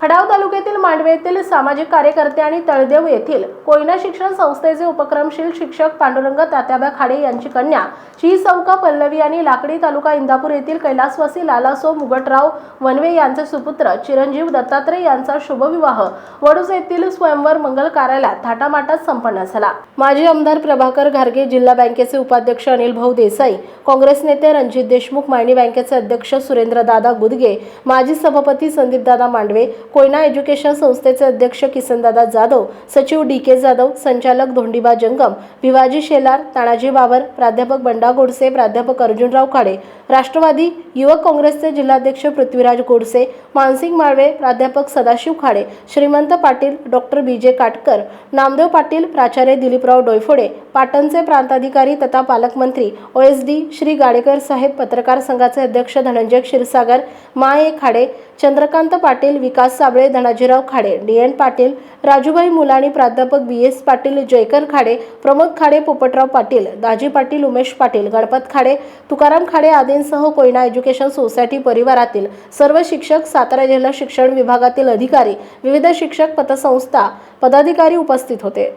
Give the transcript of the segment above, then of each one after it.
खडाव तालुक्यातील मांडवे येथील सामाजिक कार्यकर्ते आणि तळदेव येथील कोयना शिक्षण संस्थेचे उपक्रमशील शिक्षक पांडुरंग तात्याबा खाडे यांची कन्या श्री चौका पल्लवी आणि लाकडी तालुका इंदापूर येथील कैलासवासी लालासो मुगटराव वनवे यांचे सुपुत्र चिरंजीव दत्तात्रय यांचा शुभविवाह. वडूज येथील स्वयंवर मंगल कार्यालयात थाटामाटात संपन्न झाला. माजी आमदार प्रभाकर घारगे जिल्हा बँकेचे उपाध्यक्ष अनिल भाऊ देसाई काँग्रेस नेते रणजित देशमुख मायणी बँकेचे अध्यक्ष सुरेंद्रदादा गुदगे माजी सभापती संदीपदादा मांडवे कोयना एज्युकेशन संस्थेचे अध्यक्ष किसनदादा जाधव सचिव डी के जाधव संचालक धोंडीबा जंगम भिवाजी शेलार तानाजी बाबर प्राध्यापक बंडा गोडसे प्राध्यापक अर्जुनराव खाडे राष्ट्रवादी युवक काँग्रेसचे जिल्हाध्यक्ष पृथ्वीराज गोडसे मानसिंग माळवे प्राध्यापक सदाशिव खाडे श्रीमंत Patil doctor B J Katkar Namdev Patil प्राचार्य दिलीपराव डोयफोडे पाटणचे प्रांताधिकारी तथा पालकमंत्री O S D Shri Gadekar साहेब पत्रकार संघाचे अध्यक्ष धनंजय क्षीरसागर मा A Khade Chandrakant Patil Vikas Sable Dhanajirao Khade D N Patil Rajubhai Mulani प्राध्यापक बी एस पाटील जयकर खाडे प्रमोद खाडे पोपटराव पाटील दाजी पाटील उमेश पाटील गणपत खाडे तुकाराम खाडे आदींसह कोयना एज्युकेशन सोसायटी परिवारातील सर्व शिक्षक सातारा जिल्हा शिक्षण विभागातील अधिकारी विविध शिक्षक पतसंस्था पदाधिकारी उपस्थित होते.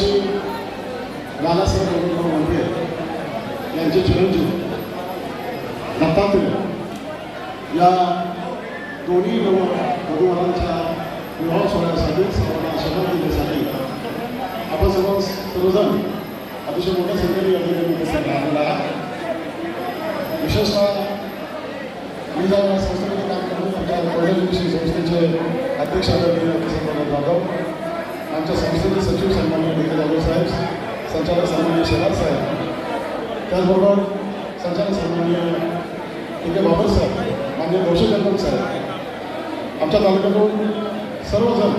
कैलासवासी लालासाहेब रवींद्र मंदिर म्हणजे यांचे चिरंजीव दत्तात्रय. या दोन्ही वधूवरांच्या विवाह सोहळ्यासाठी सर्वांना शपथ देण्यासाठी आपण सर्व सर्वजण अतिशय मोठ्या संख्येने या ठिकाणी उपस्थित राहिलेला आहात. विशेषतः मी ज्या संस्थेमध्ये काम करतो त्या कोयना संस्थेचे अध्यक्ष आदरणीय किसन जाधव आमच्या संस्थेचे सचिव सन्मान्य डी के जाधव साहेब संचालक सन्मान्य शेलार साहेब त्याचबरोबर संचालक सन्मान्य डी के बाबर साहेब मान्य कौशल साहेब आमच्या तालुक्यातून सर्वजण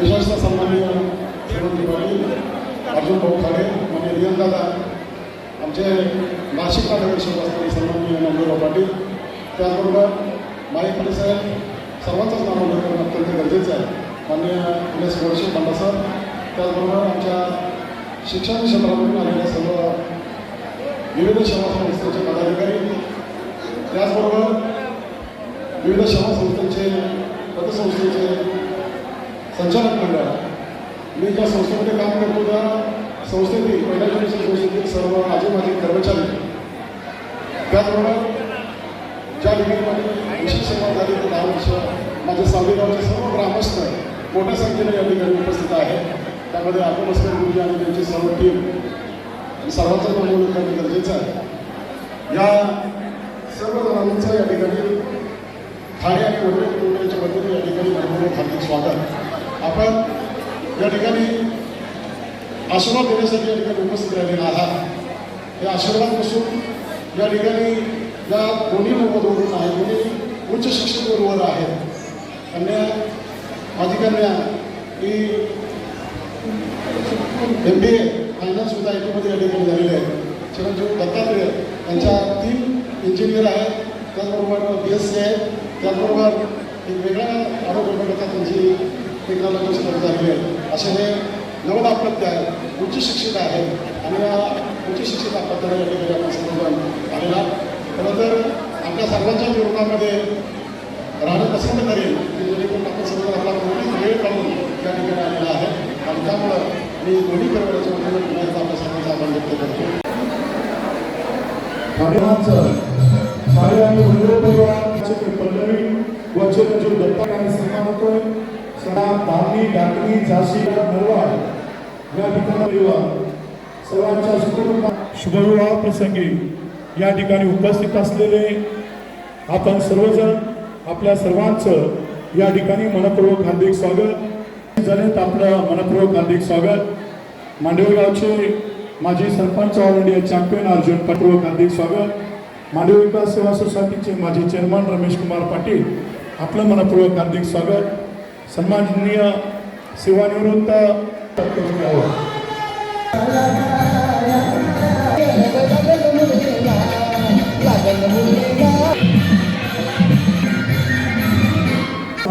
विशेषतः सन्मान्य श्रीमंत पाटील अर्जुन भाऊ खाडे मान्य रियन दादा आमचे नाशिक नगरसेवक असणारे सन्मान्य नंदुराव पाटील त्याचबरोबर माई खाडे साहेब सर्वांचाच नामोल्लेख अत्यंत गरजेचं आहे. मान्य एस वर्षे सर त्याचबरोबर आमच्या शिक्षण क्षेत्रामधून आलेल्या सर्व विविध सेवा संस्थेचे पदाधिकारी त्याचबरोबर विविध सेवा संस्थेचे पतसंस्थेचे संचालक मंडळ. मी ज्या संस्थेमध्ये काम करतो त्या संस्थेतील पहिल्या एज्युकेशन संस्थेतील सर्व माझे माझे कर्मचारी त्याचबरोबर ज्या ठिकाणी माझी विशेष सेवा झाली ते दहा वर्ष माझे सावलीगावचे सर्व ग्रामस्थ मोठ्या संख्येने या ठिकाणी उपस्थित आहे. त्यामध्ये आत्मस्कर गुरुजी आणि त्यांची सर्व टीम सर्वांचं नमूद करणे गरजेचं आहे. या सर्व जणांचं या ठिकाणी ठाणे आणि वडील कुटुंबाच्या वतीने या ठिकाणी मनपूर्वक हार्दिक स्वागत. आपण या ठिकाणी आशीर्वाद देण्यासाठी या ठिकाणी उपस्थित राहिलेला आहात. या आशीर्वादापासून या ठिकाणी या दोन्ही नव्वदवरून आहे दोन्ही उच्च शिक्षित वरूवर आहेत कन्या माझी की ही M B A finance with I टीमध्ये या ठिकाणी झालेली आहे चिरंजीव दत्तात्रय यांच्या तीन इंजिनियर आहेत. त्याचबरोबर बी एस सी आहे. त्याचबरोबर एक वेगळ्या आरोग्य गटात त्यांची टेक्नॉलॉजी स्पर्धा झालेली आहे. असे हे नवदापत्य आहेत उच्च शिक्षित आहेत. आणि या उच्च शिक्षित अपत्याला या ठिकाणी आपण सर्वजण आलेला खरं तर आपल्या सर्वांच्या जीवनामध्ये राहणं पसंत करेल की जेणेकरून आपण सर्व आपला कोणीच वेळ काढून त्या ठिकाणी आलेला आहे आणि त्यामुळं मी दोन्ही करण्याच्या वतीनं पुन्हा आपल्या सर्वांचा आभार व्यक्त करतो. पल्लवी वचन जो आणि सन्मान होतोय. सडा धामणी डाकणी झाशी नरवाड या ठिकाणी सर्वांच्या सुखदुःख शुभविवाह प्रसंगी या ठिकाणी उपस्थित असलेले आपण सर्वजण आपल्या सर्वांचं या ठिकाणी मनपूर्वक हार्दिक स्वागत. झालेत आपलं मनपूर्वक हार्दिक स्वागत. मांडवेगावचे माजी सरपंच ऑल इंडिया चॅम्पियन अर्जुन पटपूर्वक हार्दिक स्वागत. मांडव विकास सेवा सोसायटीचे माजी चेअरमन रमेश कुमार पाटील आपलं मनपूर्वक हार्दिक स्वागत. सन्माननीय सेवानिवृत्त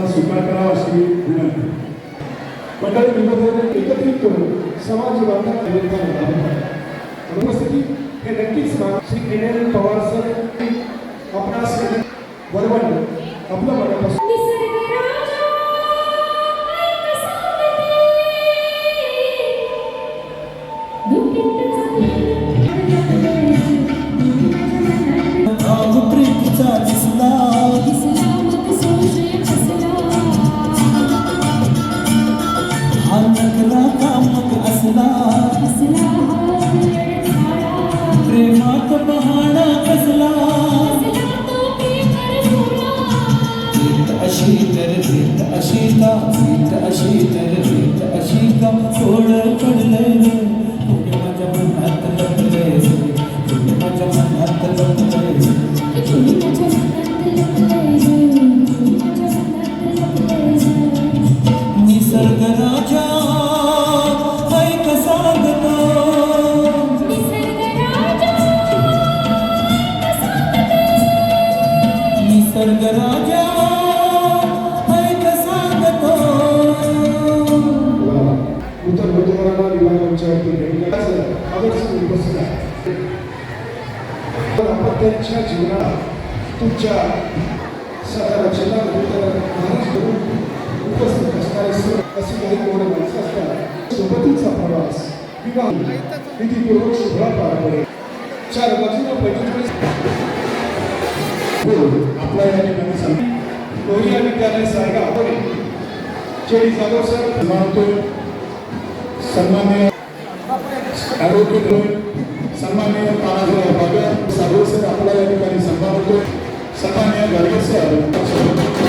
स्वीकार करावा अशी विनंती. मंडळी विनोदाने एकत्रित करून समाज बांधकाम योगदान द्यावे. उपस्थिती हे नक्कीच श्री किरण पवार सर आपणास वरवण आपलं మాతమా दाम्पत्याच्या जीवनात तुमच्या सातारा तर महाराष्ट्र उपस्थित असणारे सर्व अशी काही कोण माणसं असतात सोबतीचा प्रवास विवाह विधीपूर्वक सोहळा पार पडेल चार बाजूला पंचेचाळीस आपला या ठिकाणी सांग लोहिया विद्यालय सायगा आपण जे जाधव सर मानतोय सन्मान्य ॲडव्होकेट सन्मान्य तानाजी बागर साधू सर आपला या ठिकाणी सन्मान सन्मान्य गाडगे सर